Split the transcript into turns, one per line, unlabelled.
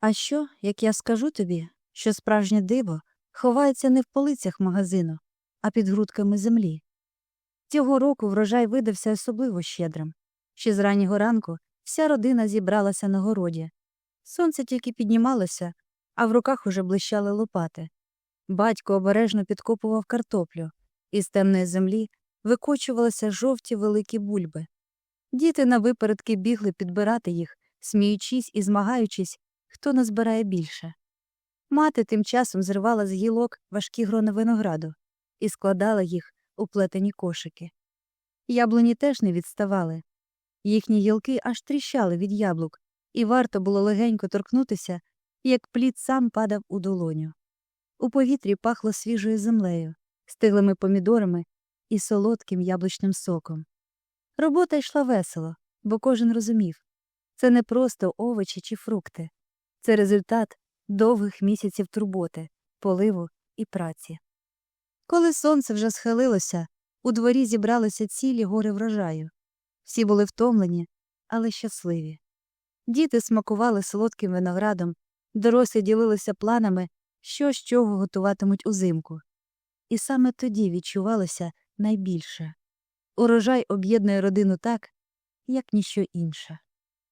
А що, як я скажу тобі, що справжнє диво ховається не в полицях магазину, а під грудками землі? Цього року врожай видався особливо щедрим. Ще з раннього ранку вся родина зібралася на городі. Сонце тільки піднімалося, а в руках уже блищали лопати. Батько обережно підкопував картоплю, із темної землі викочувалися жовті великі бульби. Діти на випередки бігли підбирати їх, сміючись і змагаючись, хто назбирає більше. Мати тим часом зривала з гілок важкі грони винограду і складала їх у плетені кошики. Яблуні теж не відставали. Їхні гілки аж тріщали від яблук, і варто було легенько торкнутися, як плід сам падав у долоню. У повітрі пахло свіжою землею, стиглими помідорами і солодким яблучним соком. Робота йшла весело, бо кожен розумів це не просто овочі чи фрукти, це результат довгих місяців турботи, поливу і праці. Коли сонце вже схилилося, у дворі зібралися цілі гори врожаю. Всі були втомлені, але щасливі. Діти смакували солодким виноградом, дорослі ділилися планами, що з чого готуватимуть узимку. І саме тоді відчувалося найбільше урожай об'єднує родину так, як ніщо інше.